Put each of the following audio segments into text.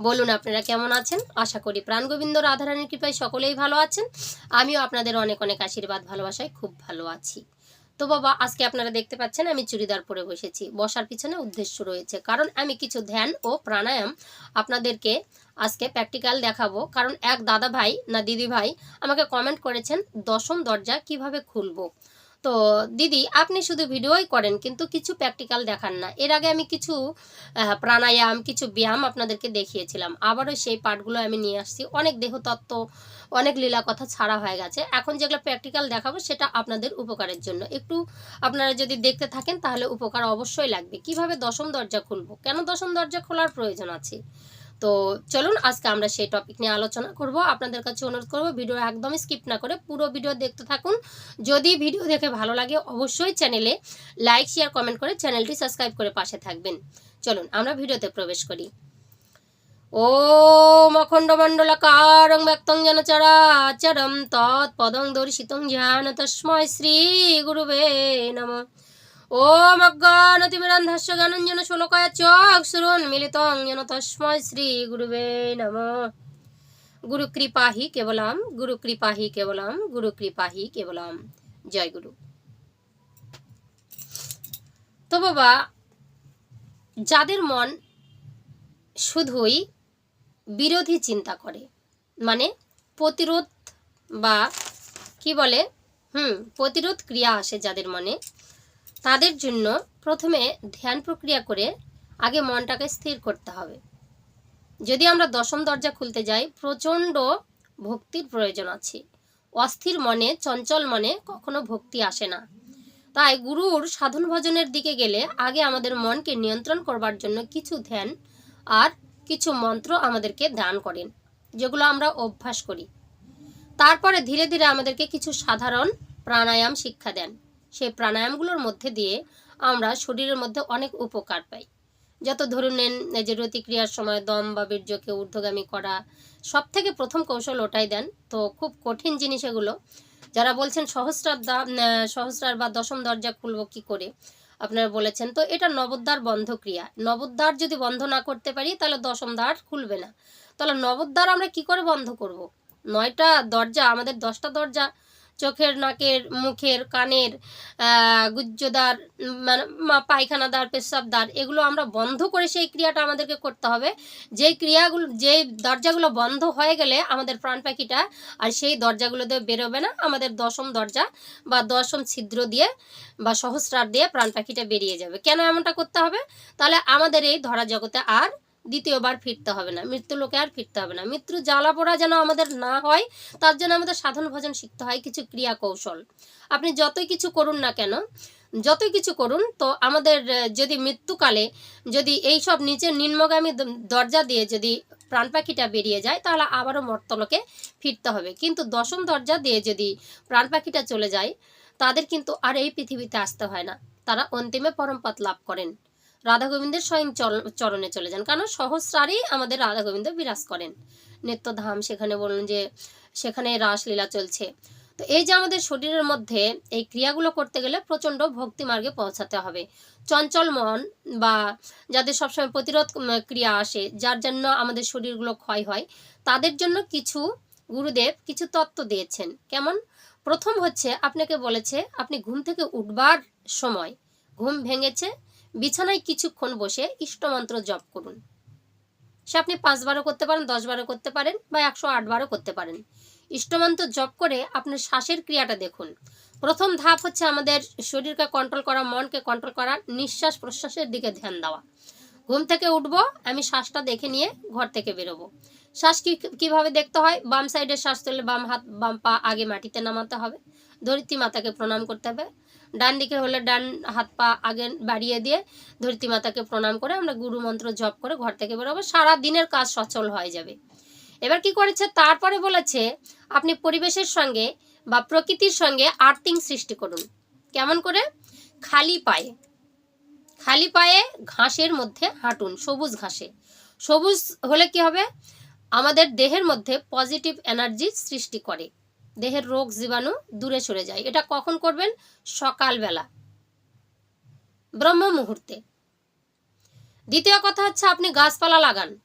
বলুন আপনারা কেমন আছেন? আশা করি প্রাণ গোবিন্দ রাধারানীর কৃপায় সকলেই ভালো আছেন। আমিও আপনাদের অনেক অনেক আশীর্বাদ, ভালোবাসায় খুব ভালো আছি। তো বাবা, আজকে আপনারা দেখতে পাচ্ছেন আমি চুড়িদার পরে বসেছি। বসার পিছনে উদ্দেশ্য রয়েছে। কারণ আমি কিছু ধ্যান ও প্রাণায়াম আপনাদেরকে আজকে প্র্যাকটিক্যাল দেখাবো। কারণ এক দাদা ভাই না দিদি ভাই আমাকে কমেন্ট করেছেন, দশম দরজা কীভাবে খুলবো? তো দিদি, আপনি শুধু ভিডিওই করেন, কিন্তু কিছু প্র্যাকটিক্যাল দেখান না। এর আগে আমি কিছু প্রাণায়াম, কিছু ব্যায়াম আপনাদেরকে দেখিয়েছিলাম। আবারও সেই পার্টগুলো আমি নিয়ে আসছি। অনেক দেহতত্ত্ব অনেক লীলা কথা ছাড়া হয়ে গেছে। এখন যেগুলো প্র্যাকটিক্যাল দেখাবো, সেটা আপনাদের উপকারের জন্য। একটু আপনারা যদি দেখতে থাকেন, তাহলে উপকার অবশ্যই লাগবে। কীভাবে দশম দরজা খুলবো? কেন দশম দরজা খোলার প্রয়োজন আছে? তো চলুন আজকে আমরা সেই টপিক নিয়ে আলোচনা করব। আপনাদের কাছে অনুরোধ করব ভিডিও একদম স্কিপ না করে পুরো ভিডিও দেখতে থাকুন। যদি ভিডিও দেখে ভালো লাগে, অবশ্যই চ্যানেলে লাইক শেয়ার কমেন্ট করে চ্যানেলটি সাবস্ক্রাইব করে পাশে থাকবেন। চলুন আমরা ভিডিওতে প্রবেশ করি। ও মখণ্ড মণ্ডলকারং ব্যক্তং যেন চরাচরম তৎপদং দর্শিতং জ্ঞান তস্ময় শ্রী গুরুবে নম। ওম অজ্ঞানতিমিরান্ধস্য জ্ঞানঞ্জন শোলকায় চক সুরন মিলিতং যেন তস্ময় শ্রী গুরুবে নম। গুরু কৃপাহি কেবলাম গুরু কৃপাহি কেবলাম গুরু কৃপাহি কেবলাম। জয় গুরু। তো বাবা, যাদের মন শুধুই বিরোধী চিন্তা করে মানে প্রতিরোধ বা কি বলে? হুম, প্রতিরোধ ক্রিয়া আসে যাদের মনে তাদের জন্য প্রথমে ধ্যান প্রক্রিয়া করে আগে মনটাকে স্থির করতে হবে। যদি আমরা দশম দরজা খুলতে যাই, প্রচণ্ড ভক্তির প্রয়োজন আছে। অস্থির মনে, চঞ্চল মনে কখনো ভক্তি আসে না। তাই গুরুর সাধন ভজনের দিকে গেলে আগে আমাদের মনকে নিয়ন্ত্রণ করবার জন্য কিছু ধ্যান আর কিছু মন্ত্র আমাদেরকে দান করেন, যেগুলো আমরা অভ্যাস করি। তারপরে ধীরে ধীরে আমাদেরকে কিছু সাধারণ প্রাণায়াম শিক্ষা দেন। সেই প্রাণায়ামগুলোর মধ্যে দিয়ে আমরা শরীরের মধ্যে অনেক উপকার পাই। যত ধরুন নেন, যে রতিক্রিয়ার সময় দম বা বীর্যকে ঊর্ধ্বগামী করা সব থেকে প্রথম কৌশল ওটাই দেন। তো খুব কঠিন জিনিস এগুলো। যারা বলছেন, সহস্রার দা সহস্রার বা দশম দরজা খুলবো কি করে? আপনারা বলেছেন, তো এটা নবদ্বার বন্ধ ক্রিয়া নবোদ্বার যদি বন্ধ না করতে পারি, তাহলে দশম দ্বার খুলবে না। তাহলে নবদ্বার আমরা কি করে বন্ধ করব। নয়টা দরজা, আমাদের দশটা দরজা চোখের নাকের মুখের কানের উম, মানে পায়খানাদ্বার পেশাবদ্বার এগুলো আমরা বন্ধ করে সেই ক্রিয়াটা আমাদেরকে করতে হবে। যেই ক্রিয়াগুলো যেই দরজাগুলো বন্ধ হয়ে গেলে আমাদের প্রাণ পাখিটা আর সেই দরজাগুলো দিয়ে বেরোবে না। আমাদের দশম দরজা বা দশম ছিদ্র দিয়ে বা সহস্রার দিয়ে প্রাণ পাখিটা বেরিয়ে যাবে। কেন এমনটা করতে হবে? তাহলে আমাদের এই ধরা জগতে আর দ্বিতীয়বার ফিরতে হবে না, মৃত্যু লোকে আর ফিরতে হবে না। মৃত্যু জ্বালা পোড়া যেন আমাদের না হয়, তার জন্য আমাদের সাধন ভজন শিখতে হয়, কিছু ক্রিয়া কৌশল। আপনি যতই কিছু করুন না কেন, যতই কিছু করুন, তো আমাদের যদি মৃত্যুকালে যদি এই সব নিচের নিম্নগামী দরজা দিয়ে যদি প্রাণ পাখিটা বেরিয়ে যায়, তাহলে আবারও মর্তলোকে ফিরতে হবে। কিন্তু দশম দরজা দিয়ে যদি প্রাণ পাখিটা চলে যায়, তাদের কিন্তু আর এই পৃথিবীতে আসতে হয় না। তারা অন্তিমে পরমপদ লাভ করেন। রাধা গোবিন্দের স্বয়ং চর- চরণে চলে যান। কারণ সহস্রারই আমাদের রাধা গোবিন্দ বিরাজ করেন। নিত্যধাম সেখানে বলুন যে, সেখানে রাসলীলা চলছে। তো এই যে আমাদের শরীরের মধ্যে এই ক্রিয়াগুলো করতে গেলে প্রচণ্ড ভক্তি মার্গে পৌঁছাতে হবে। চঞ্চল মন বা যাদের সবসময় প্রতিরোধ ক্রিয়া আসে, যার জন্য আমাদের শরীরগুলো ক্ষয় হয়, তাদের জন্য কিছু গুরুদেব কিছু তত্ত্ব দিয়েছেন। কেমন? প্রথম হচ্ছে, আপনাকে বলেছে, আপনি ঘুম থেকে উঠবার সময়, ঘুম ভেঙেছে বিছানায় কিছুক্ষণ বসে ইষ্টমন্ত্র জপ করুন। সে আপনি পাঁচবারও করতে পারেন, দশবারও করতে পারেন বা একশো আটবারও করতে পারেন। ইষ্টমন্ত্র জপ করে আপনার শ্বাসের ক্রিয়াটা দেখুন। প্রথম ধাপ হচ্ছে আমাদের শরীরকে কন্ট্রোল করা, মনকে কন্ট্রোল করা, নিঃশ্বাস প্রশ্বাসের দিকে ধ্যান দেওয়া। ঘুম থেকে উঠবো, আমি শ্বাসটা দেখে নিয়ে ঘর থেকে বেরোবো। শ্বাস কি কীভাবে দেখতে হয়? বাম সাইডে শ্বাস তুললে বাম হাত, বাম পা আগে মাটিতে নামাতে হবে। ধরিত্রী মাতাকে প্রণাম করতে হবে। ডান দিকে হলে ডান হাত পা আগে বাড়িয়ে দিয়ে ধরিত্রী মাতাকে প্রণাম করে আমরা গুরু মন্ত্র জপ করে ঘর থেকে বেরোবো। সারা দিনের কাজ সচল হয়ে যাবে। এবার কি করেছে? তারপরে বলেছে, আপনি পরিবেশের সঙ্গে বা প্রকৃতির সঙ্গে আর্থিং সৃষ্টি করুন। কেমন করে? খালি পায়ে। খালি পায়ে ঘাসের মধ্যে হাঁটুন, সবুজ ঘাসে। সবুজ হলে কি হবে? আমাদের দেহের মধ্যে পজিটিভ এনার্জি সৃষ্টি করে। দেহের রোগ জীবাণু দূরে সরে যায়। এটা কখন করবেন? সকালবেলা। ব্রহ্ম মুহূর্তে দ্বিতীয় কথা হচ্ছে আপনি গাছপালা লাগান।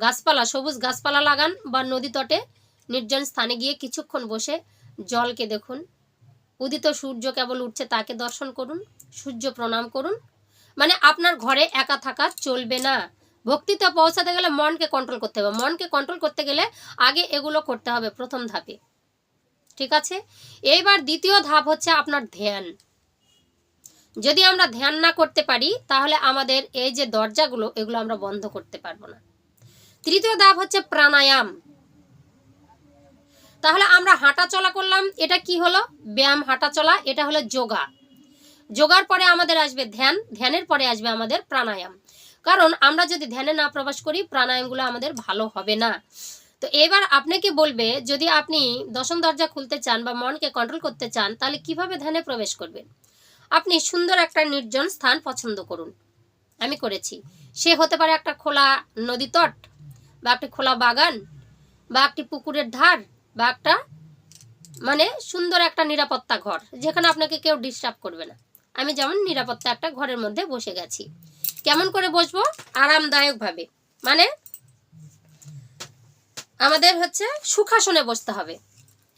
গাছপালা, সবুজ গাছপালা লাগান বা নদী তটে নির্জন স্থানে গিয়ে কিছুক্ষণ বসে জলকে দেখুন। উদিত সূর্য কেবল উঠছে তাকে দর্শন করুন, সূর্য প্রণাম করুন। মানে আপনার ঘরে একা থাকা চলবে না। ভক্তিতে পৌঁছাতে গেলে মনকে কন্ট্রোল করতে হবে। মনকে কন্ট্রোল করতে গেলে আগে এগুলো করতে হবে প্রথম ধাপে। ঠিক আছে? এইবার দ্বিতীয় ধাপ হচ্ছে আপনার ধ্যান। যদি আমরা ধ্যান না করতে পারি, তাহলে আমাদের এই যে দরজাগুলো, এগুলো আমরা বন্ধ করতে পারব না। তৃতীয় ধাপ হচ্ছে প্রাণায়াম। তাহলে আমরা হাঁটা চলা করলাম, এটা কি হলো? ব্যায়াম হাঁটা চলা এটা হলো যোগা। যোগার পরে আমাদের আসবে ধ্যান, ধ্যানের পরে আসবে আমাদের প্রাণায়াম। কারণ আমরা যদি ধ্যানে না প্রবেশ করি, প্রাণায়ামগুলো আমাদের ভালো হবে না। তো এবার আপনাকে বলবে, যদি আপনি দশম দরজা খুলতে চান বা মনকে কন্ট্রোল করতে চান, তাহলে কীভাবে ধ্যানে প্রবেশ করবেন? আপনি সুন্দর একটা নির্জন স্থান পছন্দ করুন। আমি করেছি। সে হতে পারে একটা খোলা নদী তট, বা একটি খোলা বাগান, বা একটি পুকুরের ধার, বা একটা মানে সুন্দর একটা নিরাপত্তা ঘর, যেখানে আপনাকে কেউ ডিস্টার্ব করবে না। আমি যেমন নিরাপত্তা একটা ঘরের মধ্যে বসে গেছি। কেমন করে বসবো? আরামদায়কভাবে। মানে আমাদের হচ্ছে সুখাসনে বসতে হবে।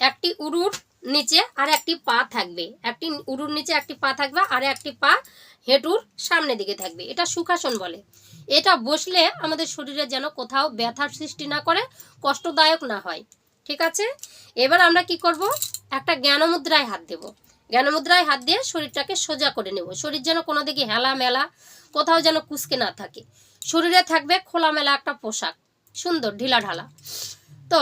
একটি উরুর নিচে আর একটি পা থাকবে। একটি উরুর নিচে একটি পা থাকবে আর একটি পা হেঁটুর সামনের দিকে থাকবে। এটা সুখাসন বলে। এটা বসলে আমাদের শরীরে যেন কোথাও ব্যথার সৃষ্টি না করে, কষ্টদায়ক না হয়। ঠিক আছে? এবার আমরা কি করব? একটা জ্ঞানমুদ্রায় হাত দেব। জ্ঞানমুদ্রায় হাত দিয়ে শরীরটাকে সোজা করে নেব। শরীর যেন কোনো দিকে হেলা মেলা কোথাও যেন কুচকে না থাকে। শরীরে থাকবে খোলামেলা একটা পোশাক, সুন্দর ঢিলা ঢালা তো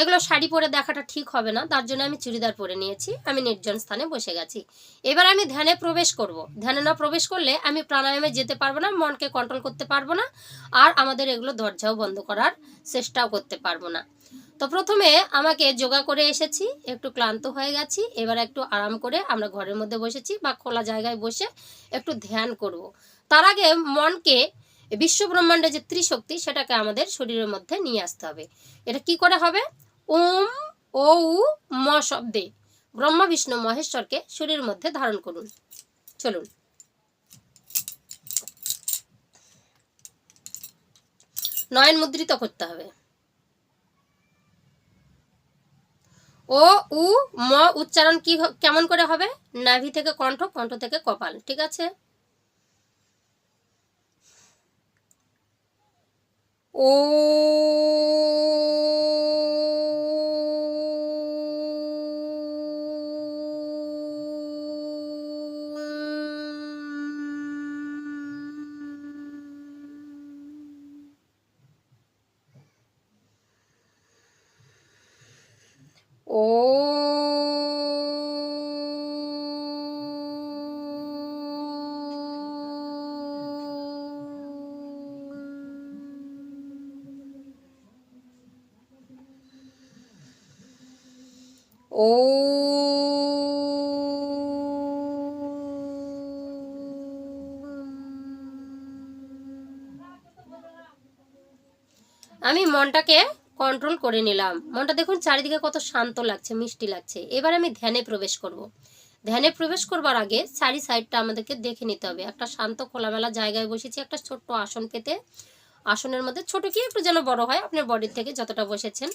এগুলো শাড়ি পরে দেখাটা ঠিক হবে না, তার জন্য আমি চুড়িদার পরে নিয়েছি, আমি নির্জন স্থানে বসে গেছি। এবার আমি ধ্যানে প্রবেশ করব। ধ্যানে না প্রবেশ করলে আমি প্রাণায়ামে যেতে পারব না, মনকে কন্ট্রোল করতে পারব না, আর আমাদের এগুলো দরজাও বন্ধ করার চেষ্টাও করতে পারব না। তো প্রথমে আমাকে যোগা করে এসেছি, একটু ক্লান্ত হয়ে গেছি, এবার একটু আরাম করে আমরা ঘরের মধ্যে বসেছি বা খোলা জায়গায় বসে একটু ধ্যান করব। তার আগে মনকে বিশ্ব ব্রহ্মাণ্ডের যে ত্রিশক্তি, সেটাকে আমাদের শরীরের মধ্যে নিয়ে আসতে হবে। এটা কি করে হবে? ওম ও ম শব্দে ব্রহ্মা, বিষ্ণু, মহেশ্বরকে শরীরের মধ্যে ধারণ করুন। চলুন। নয়ন মুদ্রিত করতে হবে। ও, উ, ম উচ্চারণ কি কেমন করে হবে? নাভি থেকে কণ্ঠ কণ্ঠ থেকে কপাল, ঠিক আছে? ও ও ও আমি মনটাকে কন্ট্রোল করে নিলাম। মনটা দেখুন চারিদিকে কত শান্ত লাগছে, মিষ্টি লাগছে। এবার আমি ধ্যানে প্রবেশ করব। ধ্যানে প্রবেশ করবার আগে চারি সাইডটা আমাদেরকে দেখে নিতে হবে। একটা শান্ত, খোলামেলা জায়গায় বসেছি, একটা ছোট্ট আসন পেতে। আসনের মধ্যে ছোট কি একটু যেন বড় হয়, আপনার বডির থেকে যতটা বসেছেন।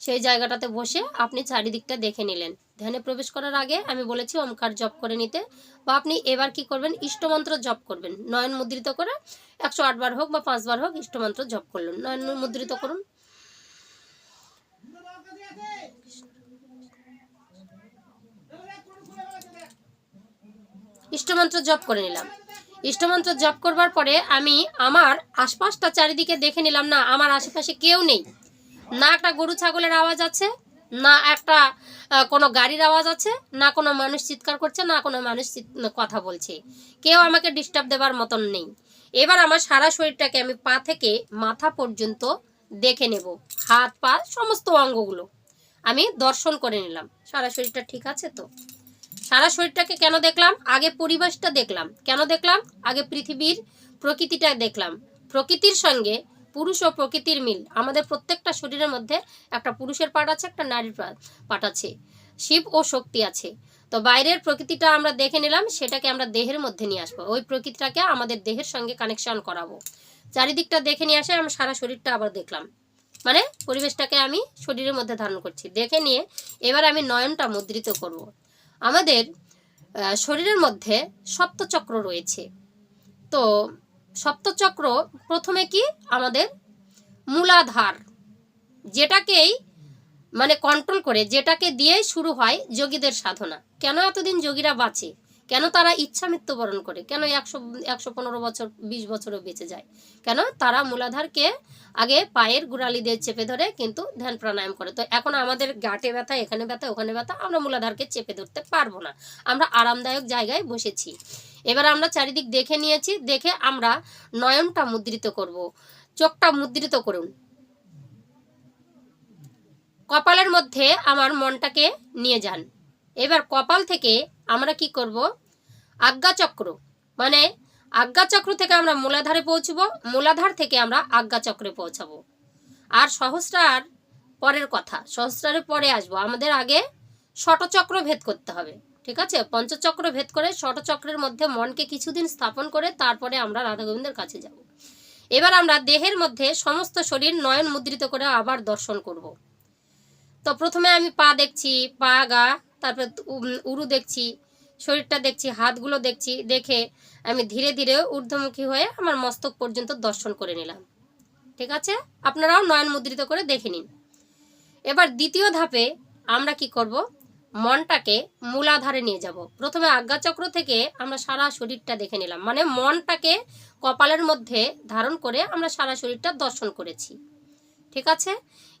সেই জায়গাটাতে বসে আপনি চারিদিকটা দেখে নিলেন। ধ্যানে প্রবেশ করার আগে আমি বলেছি ওমকার জপ করে নিতে বা আপনি এবার কি করবেন? ইষ্টমন্ত্র জপ করবেন। নয়ন মুদ্রিত করে একশো আটবার হোক বা পাঁচবার হোক ইষ্টমন্ত্র জপ করলেন। নয়ন মুদ্রিত করুন। ইষ্টমন্ত্র জপ করে নিলাম। ইষ্টমন্ত্র জপ করবার পরে আমি আমার আশপাশটা চারিদিকে দেখে নিলাম, না, আমার আশেপাশে কেউ নেই। না একটা গরু ছাগলের আওয়াজ আছে, না একটা কোনো গাড়ির আওয়াজ আছে, না কোনো মানুষ চিৎকার করছে, না কোনো মানুষ কথা বলছে। কেউ আমাকে ডিস্টার্ব দেবার মতন নেই। এবার আমার সারা শরীরটাকে আমি পা থেকে মাথা পর্যন্ত দেখে নেব। হাত, পা, সমস্ত অঙ্গগুলো। আমি দর্শন করে নিলাম। সারা শরীরটা ঠিক আছে তো? সারা শরীরটাকে কেন দেখলাম? আগে পরিবেশটা দেখলাম। কেন দেখলাম? আগে পৃথিবীর প্রকৃতিটা দেখলাম। প্রকৃতির সঙ্গে পুরুষ ও প্রকৃতির মিল। আমাদের প্রত্যেকটা শরীরের মধ্যে একটা পুরুষের পাট আছে, একটা নারীর পাট আছে। শিব ও শক্তি আছে। তো বাইরের প্রকৃতিটা আমরা দেখে নিলাম, সেটাকে আমরা দেহের মধ্যে নিয়ে আসব। ওই প্রকৃতিটাকে আমাদের দেহের সঙ্গে কানেকশন করাবো। চারিদিকটা দেখে নিয়ে আসে আমি সারা শরীরটা আবার দেখলাম। মানে পরিবেশটাকে আমি শরীরের মধ্যে ধারণ করছি। দেখে নিয়ে এবার আমি নয়নটা মুদ্রিত করব। আমাদের শরীরের মধ্যে সপ্তচক্র রয়েছে। তো সপ্তচক্র প্রথমে কি? আমাদের মূলাধার, যেটাকেই মানে কন্ট্রোল করে, যেটাকে দিয়েই শুরু হয় যোগীদের সাধনা। কেন এতদিন যোগীরা বাঁচে? কেন তারা ইচ্ছা মৃত্যুবরণ করে? কেন একশো একশো পনেরো বছর, বিশ বছরও বেঁচে যায়? কেন তারা মূলাধারকে আগে পায়ের গোড়ালি দিয়ে চেপে ধরে কিন্তু ধ্যান প্রাণায়াম করে? তো এখন আমাদের গাঁটে ব্যথা, এখানে ব্যথা, ওখানে ব্যথা, আমরা মূলাধারকে চেপে ধরতে পারব না। আমরা আরামদায়ক জায়গায় বসেছি। এবার আমরা চারিদিক দেখে নিয়েছি, দেখে আমরা নয়নটা মুদ্রিত করব। চোখটা মুদ্রিত করুন। কপালের মধ্যে আমার মনটাকে নিয়ে যান। এবার কপাল থেকে আমরা কি করব? আজ্ঞাচক্র মানে আজ্ঞাচক্র থেকে আমরা মূলাধারে পৌঁছবো, মূলাধার থেকে আমরা আজ্ঞাচক্রে পৌঁছাবো। আর সহস্রার পরের কথা সহস্রারের পরে আসব। আমাদের আগে ষটচক্র ভেদ করতে হবে, ঠিক আছে? পঞ্চচক্র ভেদ করে ষটচক্রের মধ্যে মনকে কিছুদিন স্থাপন করে তারপরে আমরা রাধা গোবিন্দের কাছে যাব। এবার আমরা দেহের মধ্যে সমস্ত শরীর নয়ন মুদ্রিত করে আবার দর্শন করব। তো প্রথমে আমি পা দেখছি, পা, গা তারপর উরু দেখছি, শরীরটা দেখছি, হাতগুলো দেখছি, দেখে আমি ধীরে ধীরে ঊর্ধ্বমুখী হয়ে আমার মস্তক পর্যন্ত দর্শন করে নিলাম। ঠিক আছে? আপনারাও নয়ন মুদ্রিত করে দেখে নিন। এবার দ্বিতীয় ধাপে আমরা কি করব? মনটাকে মূলাধারে নিয়ে যাব। প্রথমে আজ্ঞাচক্র থেকে আমরা সারা শরীরটা দেখে নিলাম। মানে মনটাকে কপালের মধ্যে ধারণ করে আমরা সারা শরীরটা দর্শন করেছি। ঠিক আছে?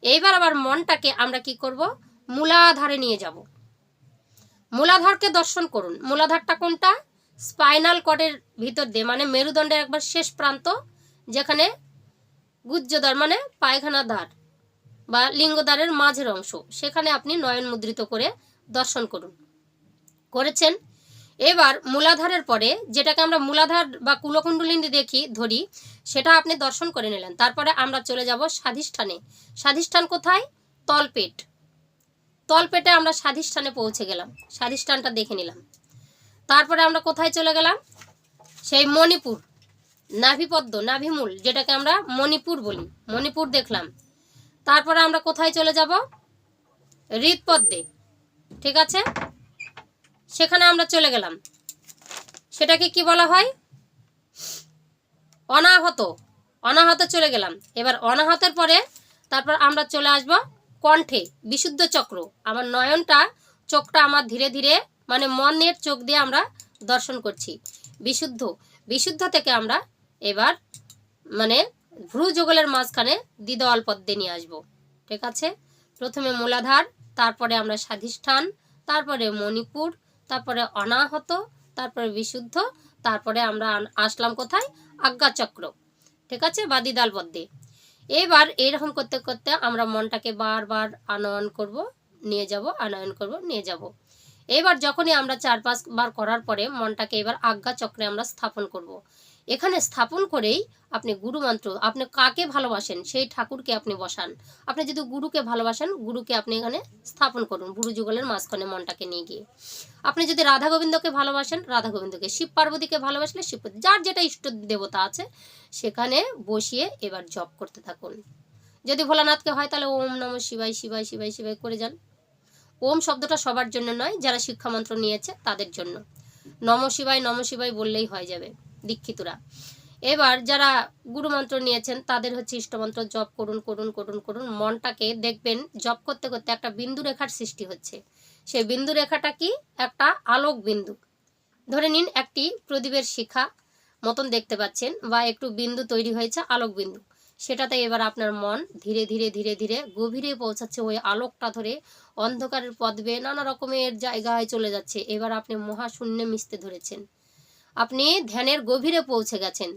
এইবার আবার মনটাকে আমরা কি করব? মূলাধারে নিয়ে যাব। মূলাধারকে দর্শন করুন। মূলাধারটা কোনটা? স্পাইনাল কর্ডের ভিতর দিয়ে মানে মেরুদণ্ডের একবার শেষ প্রান্ত, যেখানে গুজ্জদ্বার মানে পায়খানা দ্বার বা লিঙ্গদ্বারের মাঝের অংশ, সেখানে আপনি নয়ন মুদ্রিত করে দর্শন করুন। করেছেন। এবার মূলাধারের পরে যেটাকে আমরা মূলাধার বা কুলকুণ্ডলিনী দেখি, ধরি, সেটা আপনি দর্শন করে নিলেন। তারপরে আমরা চলে যাব স্বাধিষ্ঠানে। স্বাধিষ্ঠান কোথায়? তলপেট। তলপেটে আমরা স্বাধিষ্ঠানে পৌঁছে গেলাম। স্বাধিষ্ঠানটা দেখে নিলাম। তারপরে আমরা কোথায় চলে গেলাম? সেই মণিপুর, নাভিপদ্ম, নাভিমূল, যেটাকে আমরা মণিপুর বলি। মণিপুর দেখলাম। তারপরে আমরা কোথায় চলে যাব? হৃদপদ্মে ঠিক আছে? সেখানে আমরা চলে গেলাম। সেটাকে কি বলা হয়? অনাহত। অনাহত চলে গেলাম। এবার অনাহতের পরে তারপর আমরা চলে আসব কণ্ঠে বিশুদ্ধ চক্র। আমার নয়নটা চোখটা আমার ধীরে ধীরে মানে মনের চোখ দিয়ে আমরা দর্শন করছি। বিশুদ্ধ বিশুদ্ধ থেকে আমরা এবার মানে ভ্রু যুগলের মাঝখানে দ্বিদল পদ্মে নিয়ে আসব। ঠিক আছে? প্রথমে মূলাধার, তারপরে আমরা স্বাধিষ্ঠান, তারপরে মণিপুর, তারপরে অনাহত, তারপরে বিশুদ্ধ, তারপরে আমরা আসলাম কোথায়? আজ্ঞাচক্র। ঠিক আছে? বা দ্বিদাল পদ্মে। এবার এরকম করতে করতে আমরা মনটাকে বারবার আনয়ন করব, নিয়ে যাব, আনয়ন করব, নিয়ে যাব। এবার যখনই আমরা চার পাঁচবার করার পরে মনটাকে এবার আজ্ঞা চক্রে আমরা স্থাপন করব। এখানে স্থাপন করেই আপনি গুরু মন্ত্র, আপনি কাকে ভালোবাসেন সেই ঠাকুরকে আপনি বসান। আপনি যদি গুরুকে ভালোবাসেন, গুরুকে আপনি এখানে স্থাপন করুন গুরু যুগলের মাঝখানে মনটাকে নিয়ে গিয়ে। আপনি যদি রাধা গোবিন্দকে ভালোবাসেন, রাধা গোবিন্দকে শিব পার্বতীকে ভালোবাসলে শিব, যার যেটা ইষ্ট দেবতা আছে, সেখানে বসিয়ে এবার জপ করতে থাকুন। যদি ভোলানাথকে হয় তাহলে ওম নম শিবাই শিবাই শিবাই শিবাই করে যান। ওম শব্দটা সবার জন্য নয়, যারা শিক্ষামন্ত্র নিয়েছে তাদের জন্য। নম শিবাই নম বললেই হয়ে যাবে, দীক্ষিতরা। এবার যারা গুরুমন্ত্র নিয়েছেন, তাদের হচ্ছে ইষ্টমন্ত্র, জপ করুন করুন করুন করুন। মনটাকে দেখবেন, জপ করতে করতে একটা বিন্দু রেখার সৃষ্টি হচ্ছে। সেই বিন্দু রেখাটা কি? একটা আলোক বিন্দু। ধরে নিন একটি প্রদীপের শিখা মতন দেখতে পাচ্ছেন, বা একটু বিন্দু তৈরি হয়েছে আলোক বিন্দু। সেটাতে এবার আপনার মন ধীরে ধীরে ধীরে ধীরে গভীরে পৌঁছাচ্ছে। ওই আলোকটা ধরে অন্ধকারের পদবে নানা রকমের জায়গায় চলে যাচ্ছে। এবার আপনি মহাশূন্যে মিশতে ধরেছেন। আপনি ধ্যানের গভীরে পৌঁছে গেছেন।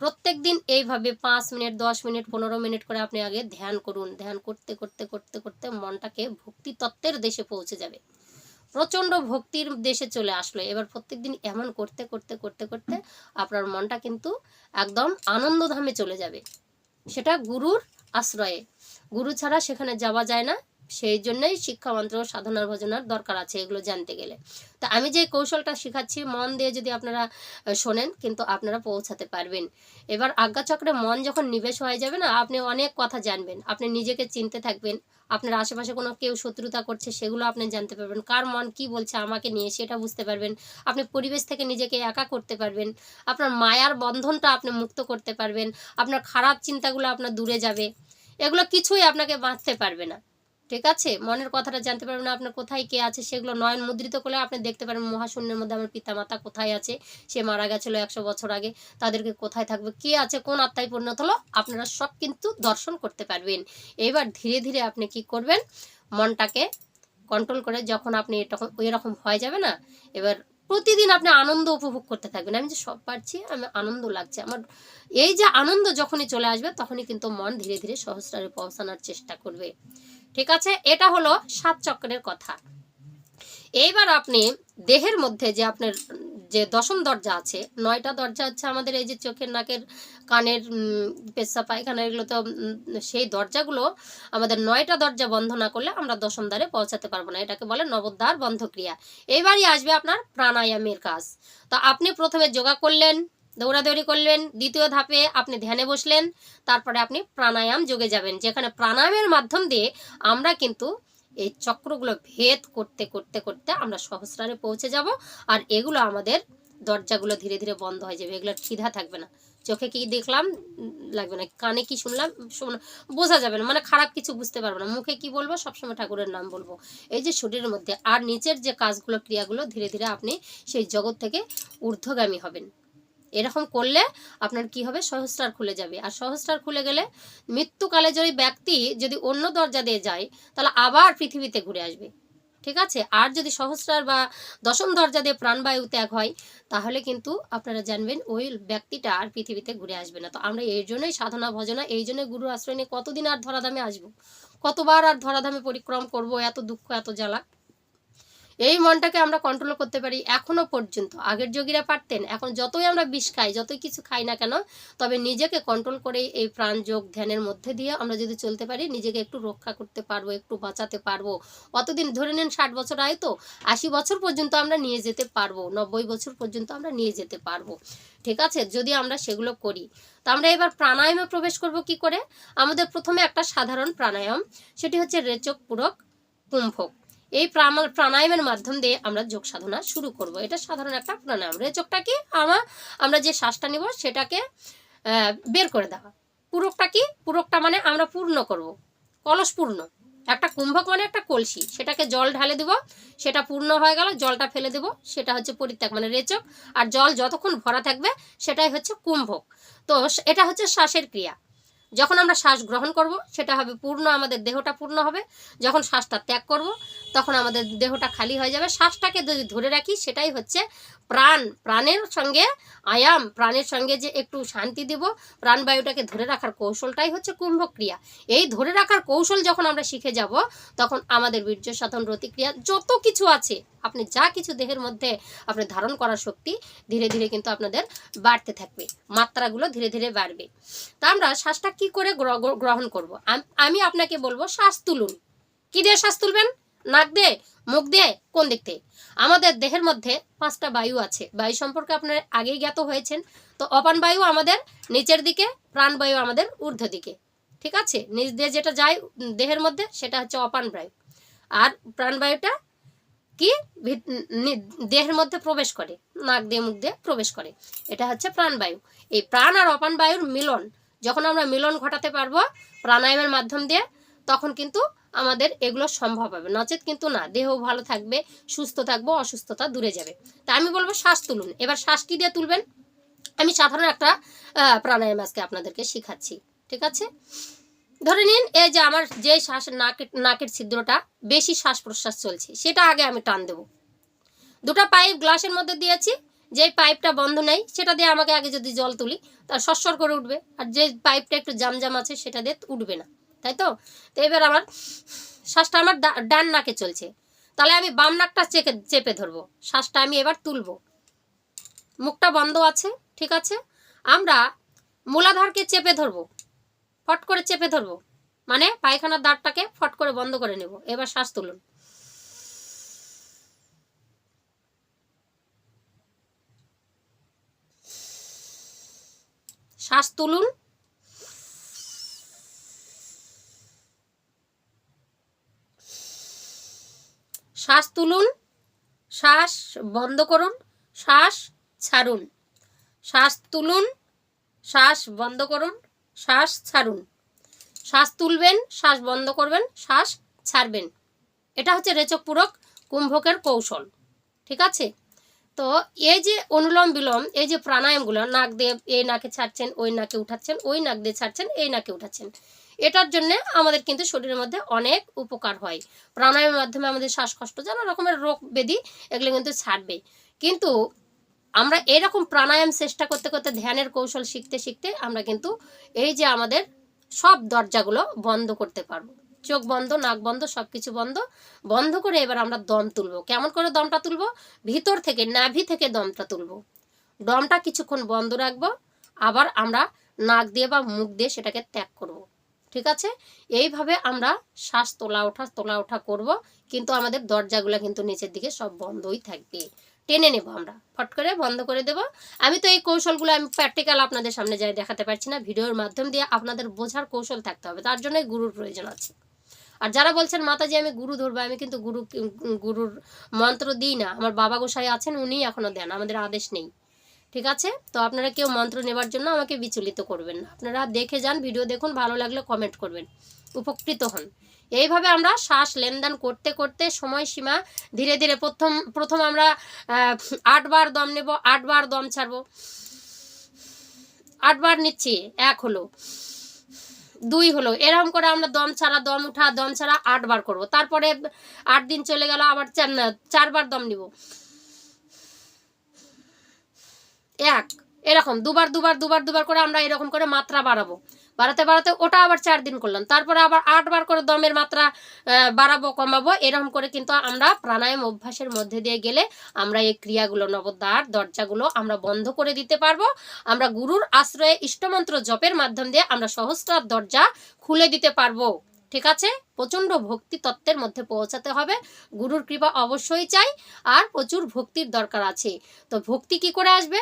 প্রত্যেক দিন এইভাবে পাঁচ মিনিট, দশ মিনিট, পনেরো মিনিট করে আপনি আগে ধ্যান করুন। ধ্যান করতে করতে করতে করতে মনটাকে ভক্তি তত্ত্বের দেশে পৌঁছে যাবে। প্রচণ্ড ভক্তির দেশে চলে আসলো। এবার প্রত্যেক দিন এমন করতে করতে করতে করতে আপনার মনটা কিন্তু একদম আনন্দধামে চলে যাবে। সেটা গুরুর আশ্রয়ে। গুরু ছাড়া সেখানে যাওয়া যায় না। সেই জন্যই শিক্ষা মন্ত্র, সাধনার ভজনার দরকার আছে এগুলো জানতে গেলে। তা আমি যে কৌশলটা শেখাচ্ছি, মন দিয়ে যদি আপনারা শোনেন, কিন্তু আপনারা পৌঁছাতে পারবেন। এবার আজ্ঞাচক্রে মন যখন নিবেশ হয়ে যাবে না, আপনি অনেক কথা জানবেন। আপনি নিজেকে চিনতে থাকবেন। আপনার আশেপাশে কোনো কেউ শত্রুতা করছে সেগুলো আপনি জানতে পারবেন। কার মন কি বলছে আমাকে নিয়ে সেটা বুঝতে পারবেন। আপনি পরিবেশ থেকে নিজেকে একা করতে পারবেন। আপনার মায়ার বন্ধনটা আপনি মুক্ত করতে পারবেন। আপনার খারাপ চিন্তাগুলো আপনার দূরে যাবে। এগুলো কিছুই আপনাকে বাঁচতে পারবে না। ঠিক আছে? মনের কথাটা জানতে পারবেন আপনার কোথায় কে আছে সেগুলো নয়ন মুদ্রিত করলে আপনি দেখতে পারবেন মহাশূন্যের মধ্যে আমার পিতামাতা কোথায় আছে, সে মারা গেছিল একশো বছর আগে, তাদেরকে কোথায় থাকবে, কে আছে, কোন আত্মায় পরিণত হলো, আপনারা সব কিন্তু দর্শন করতে পারবেন। এবার ধীরে ধীরে আপনি কি করবেন? মনটাকে কন্ট্রোল করে যখন আপনি এরকম এরকম হয়ে যাবে না, এবার প্রতিদিন আপনি আনন্দ উপভোগ করতে থাকবেন। আমি যে সব পারছি, আমি আনন্দ লাগছে, আমার এই যে আনন্দ যখনই চলে আসবে, তখনই কিন্তু মন ধীরে ধীরে সহস্রারে পৌঁছানোর চেষ্টা করবে। ঠিক আছে? এটা হলো সাত চক্রের কথা। এইবার আপনি দেহের মধ্যে যে আপনার, যে দশম দরজা আছে, নয়টা দরজা হচ্ছে আমাদের এই যে চোখের, নাকের, কানের পেশা, পায়খানা, এগুলো তো সেই দরজাগুলো আমাদের নয়টা দরজা বন্ধ না করলে আমরা দশম দ্বারে পৌঁছাতে পারব না। এটাকে বলে নবদ্বার বন্ধ ক্রিয়া এইবারই আসবে আপনার প্রাণায়ামের কাজ। তো আপনি প্রথমে যোগা করলেন দৌড়াদৌড়ি করলেন, দ্বিতীয় ধাপে আপনি ধ্যানে বসলেন, তারপরে আপনি প্রাণায়াম যোগে যাবেন, যেখানে প্রাণায়ামের মাধ্যম দিয়ে আমরা কিন্তু এই চক্রগুলো ভেদ করতে করতে করতে আমরা সহস্রারে পৌঁছে যাব। আর এগুলো আমাদের দরজাগুলো ধীরে ধীরে বন্ধ হয়ে যাবে, এগুলোর খিদা থাকবে না। চোখে কি দেখলাম? লাগবে না। কানে কি শুনলাম? শোনা, বোঝা যাবে না। মানে খারাপ কিছু বুঝতে পারব না। মুখে কি বলব? সবসময় ঠাকুরের নাম বলব। এই যে শরীরের মধ্যে আর নিচের যে কাজগুলো, ক্রিয়াগুলো ধীরে ধীরে আপনি সেই জগৎ থেকে ঊর্ধ্বগামী হবেন। এরকম করলে আপনার কি হবে? সহস্রার খুলে যাবে। আর সহস্রার খুলে গেলে মৃত্যুকালে যদি ব্যক্তি যদি অন্য দরজা দিয়ে যায়, তাহলে আবার পৃথিবীতে ঘুরে আসবে। ঠিক আছে? আর যদি সহস্রার বা দশম দরজা দিয়ে প্রাণবায়ু ত্যাগ হয়, তাহলে কিন্তু আপনারা জানবেন ওই ব্যক্তিটা আর পৃথিবীতে ঘুরে আসবে না। তো আমরা এই জন্যই সাধনা, ভজনা, এই জন্যই গুরু আশ্রয় নিয়ে কতদিন আর ধরাধামে আসব? কতবার আর ধরাধামে পরিক্রম করব? এত দুঃখ, এত জ্বালা? এই মনটাকে আমরা কন্ট্রোল করতে পারি এখনও পর্যন্ত। আগের যোগীরা পারতেন, এখন যতই আমরা বিষ খাই, যতই কিছু খাই না কেন, তবে নিজেকে কন্ট্রোল করে এই প্রাণ যোগ ধ্যানের মধ্যে দিয়ে আমরা যদি চলতে পারি, নিজেকে একটু রক্ষা করতে পারব, একটু বাঁচাতে পারব। অতদিন ধরে নেন ষাট বছর আয় তো, আশি বছর পর্যন্ত আমরা নিয়ে যেতে পারব, নব্বই বছর পর্যন্ত আমরা নিয়ে যেতে পারব। ঠিক আছে? যদি আমরা সেগুলো করি, তো আমরা এবার প্রাণায়ামে প্রবেশ করব কি করে? আমাদের প্রথমে একটা সাধারণ প্রাণায়াম, সেটি হচ্ছে রেচক পূরক কুম্ভক এই প্রাণায়ামের মাধ্যম দিয়ে আমরা যোগ সাধনা শুরু করব। এটা সাধারণ একটা প্রাণায়াম। রেচকটা কি আমা, আমরা যে শ্বাসটা নিব সেটাকে বের করে দেওয়া। পুরকটা কি? পুরকটা মানে আমরা পূর্ণ করব। কলস পূর্ণ একটা কুম্ভক মানে একটা কলসি। সেটাকে জল ঢালে দিব, সেটা পূর্ণ হয়ে গেল, জলটা ফেলে দেব, সেটা হচ্ছে পরিত্যাগ মানে রেচক। আর জল যতক্ষণ ভরা থাকবে, সেটাই হচ্ছে কুম্ভক। তো এটা হচ্ছে শ্বাসের ক্রিয়া। যখন আমরা শ্বাস গ্রহণ করব, সেটা হবে পূর্ণ, আমাদের দেহটা পূর্ণ হবে। যখন শ্বাসটা ত্যাগ করব, তখন আমাদের দেহটা খালি হয়ে যাবে। শ্বাসটাকে যদি ধরে রাখি, সেটাই হচ্ছে প্রাণ, প্রাণের সঙ্গে আয়াম, প্রাণের সঙ্গে যে একটু শান্তি দিব, প্রাণবায়ুটাকে ধরে রাখার কৌশলটাই হচ্ছে কুম্ভক্রিয়া। এই ধরে রাখার কৌশল যখন আমরা শিখে যাব, তখন আমাদের বীর্য সাধন রতিক্রিয়া যত কিছু আছে, আপনি যা কিছু দেহের মধ্যে আপনি ধারণ করার শক্তি ধীরে ধীরে কিন্তু আপনাদের বাড়তে থাকবে, মাত্রাগুলো ধীরে ধীরে বাড়বে। তা আমরা শ্বাসটা কি করে গ্র- গ্র- গ্রহণ করব? আমি আপনাকে বলব, শ্বাস তুলুন। কী দিয়ে শ্বাস তুলবেন? নাক দিয়ে, মুখ দিয়ে, কোন দিক থেকে আমাদের দেহের মধ্যে পাঁচটা বায়ু আছে। বায়ু সম্পর্কে আপনার আগেই জ্ঞাত হয়েছেন। তো অপান বায়ু আমাদের নিচের দিকে প্রাণবায়ু আমাদের ঊর্ধ্ব দিকে। ঠিক আছে? নিচ দিয়ে যেটা যায় দেহের মধ্যে, সেটা হচ্ছে অপান বায়ু। আর প্রাণবায়ুটা কি? দেহের মধ্যে প্রবেশ করে। নাক দিয়ে, মুখ দিয়ে প্রবেশ করে। এটা হচ্ছে প্রাণবায়ু এই প্রাণ আর অপান বায়ুর মিলন, যখন আমরা মিলন ঘটাতে পারব, প্রাণায়ামের মাধ্যম দিয়ে, তখন কিন্তু আমাদের এগুলো সম্ভব হবে। নচেত কিন্তু না, দেহ ভালো থাকবে, সুস্থ থাকব, অসুস্থতা দূরে যাবে। তা আমি বলব শ্বাস তুলুন। এবার শ্বাস কি দিয়ে তুলবেন? আমি সাধারণ একটা প্রাণায়াম আজকে আপনাদেরকে শেখাচ্ছি, ঠিক আছে? ধরে নিন এই যে আমার যে শ্বাস নাকের নাকের ছিদ্রটা, বেশি শ্বাস প্রশ্বাস চলছে, সেটা আগে আমি টান দেব। দুটো পাইপ গ্লাসের মধ্যে দিয়েছি যে পাইপটা বন্ধ নেই, সেটা দিয়ে আমাকে আগে যদি জল তুলি তার সস্বর করে উঠবে। আর যে পাইপটা একটু জামজাম আছে, সেটা দিয়ে উঠবে না। তাই তো? তো এবার আমার শ্বাসটা আমার ডান নাকে চলছে। তাহলে আমি বাম নাকটা চেপে চেপে ধরবো। শ্বাসটা আমি এবার তুলবো। মুখটা বন্ধ আছে, ঠিক আছে? আমরা মূলাধারকে চেপে ধরবো। ফট করে চেপে ধরবো। মানে পায়খানার দাঁতটাকে ফট করে বন্ধ করে নেব। এবার শ্বাস তুলুন। শ্বাস তুলুন। শ্বাস তুলুন, শ্বাস বন্ধ করুন, শ্বাস ছাড়ুন। শ্বাস তুলুন, শ্বাস বন্ধ করুন, শ্বাস ছাড়ুন। শ্বাস তুলবেন, শ্বাস বন্ধ করবেন, শ্বাস ছাড়বেন। এটা হচ্ছে রেচকপূরক কুম্ভকের কৌশল, ঠিক আছে? তো এই যে অনুলোম বিলোম, এই যে প্রাণায়ামগুলো, নাক দিয়ে এই নাকে ছাড়ছেন, ওই নাকে উঠাচ্ছেন, ওই নাক দিয়ে ছাড়ছেন, এই নাকে উঠাচ্ছেন এটার জন্য আমাদের কিন্তু শরীরের মধ্যে অনেক উপকার হয়। প্রাণায়ামের মাধ্যমে আমাদের শ্বাসকষ্ট, নানা রকমের রোগ ব্যাধি এগুলো কিন্তু ছাড়বে। কিন্তু আমরা এরকম প্রাণায়াম চেষ্টা করতে করতে, ধ্যানের কৌশল শিখতে শিখতে আমরা কিন্তু এই যে আমাদের সব দরজাগুলো বন্ধ করতে পারব। চোখ বন্ধ, নাক বন্ধ সব কিছু বন্ধ। বন্ধ করে এবার আমরা দম তুলবো। কেমন করে দমটা তুলবো? ভিতর থেকে, নাভি থেকে দমটা তুলবো। দমটা কিছুক্ষণ বন্ধ রাখব। আবার আমরা নাক দিয়ে বা মুখ দিয়ে সেটাকে ত্যাগ করব। ঠিক আছে? এইভাবে আমরা শ্বাস তোলা ওঠা তোলা ওঠা করব, কিন্তু আমাদের দরজাগুলো কিন্তু নিচের দিকে সব বন্ধই থাকবে। টেনে নেব আমরা। ফট করে বন্ধ করে দেব। আমি তো এই কৌশলগুলো আমি প্র্যাকটিক্যাল আপনাদের সামনে যাই দেখাতে পারছি না। ভিডিওর মাধ্যম দিয়ে আপনাদের বোঝার কৌশল থাকতে হবে। তার জন্যই গুরুর প্রয়োজন আছে। আর যারা বলছেন, মাতাজি, আমি গুরু ধরবো। আমি কিন্তু গুরু গুরুর মন্ত্র দিই না। আমার বাবা গোসাই আছেন, উনিই এখনও দেন। আমাদের আদেশ নেই। ঠিক আছে? তো আপনারা কেউ মন্ত্র নেবার জন্য আমাকে বিচলিত করবেন আপনারা দেখে যান, ভিডিও দেখুন, ভালো লাগলে কমেন্ট করবেন। উপকৃত হন। এইভাবে আমরা শ্বাস লেনদেন করতে করতে সময়সীমা ধীরে ধীরে প্রথম প্রথম আমরা আটবার দম নেব আটবার দম ছাড়বো। আটবার নিচ্ছি, এক হলো। দুই হলো, এরকম করে আমরা দম ছাড়া, দম উঠা, দম ছাড়া আটবার করব। তারপরে আট দিন চলে গেল, আবার চার চারবার দম নিব। এক। এরকম, দুবার দুবার দুবার দুবার করে আমরা এরকম করে মাত্রা বাড়াবো। বাড়াতে বাড়াতে ওটা আবার চার দিন করলাম। তারপরে আবার আটবার করে দমের মাত্রা বাড়াবো, কমাবো, এরকম করে কিন্তু আমরা প্রাণায়াম অভ্যাসের মধ্যে দিয়ে গেলে আমরা এই ক্রিয়াগুলো, নবদ্বার, দরজাগুলো আমরা বন্ধ করে দিতে পারব। আমরা গুরুর আশ্রয়ে ইষ্টমন্ত্র জপের মাধ্যম দিয়ে আমরা সহস্রার দরজা খুলে দিতে পারব। ঠিক আছে? প্রচণ্ড ভক্তি তত্ত্বের মধ্যে পৌঁছাতে হবে। গুরুর কৃপা অবশ্যই চাই। আর প্রচুর ভক্তির দরকার আছে। তো ভক্তি কি করে আসবে?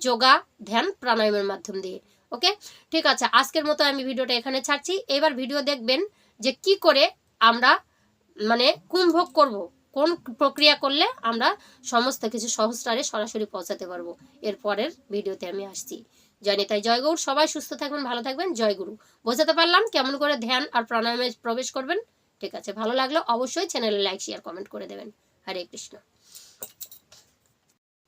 যোগা, ধ্যান, প্রাণায়ামের মাধ্যম দিয়ে। ওকে? ঠিক আছে, আজকের মতো আমি ভিডিওটা এখানে ছাড়ছি। এবার ভিডিও দেখবেন যে কি করে আমরা মানে কুম্ভোগ করব, কোন প্রক্রিয়া করলে আমরা সমস্ত কিছু সহস্রারে সরাসরি পৌঁছাতে পারব। এর পরের ভিডিওতে আমি আসছি। জয় নিতাই, জয় গৌর। সবাই সুস্থ থাকবেন, ভালো থাকবেন। জয় গুরু। বোঝাতে পারলাম কেমন করে ধ্যান আর প্রাণায়ামে প্রবেশ করবেন? ঠিক আছে, ভালো লাগলে অবশ্যই। চ্যানেলে লাইক, শেয়ার, কমেন্ট করে দেবেন। হরে কৃষ্ণ।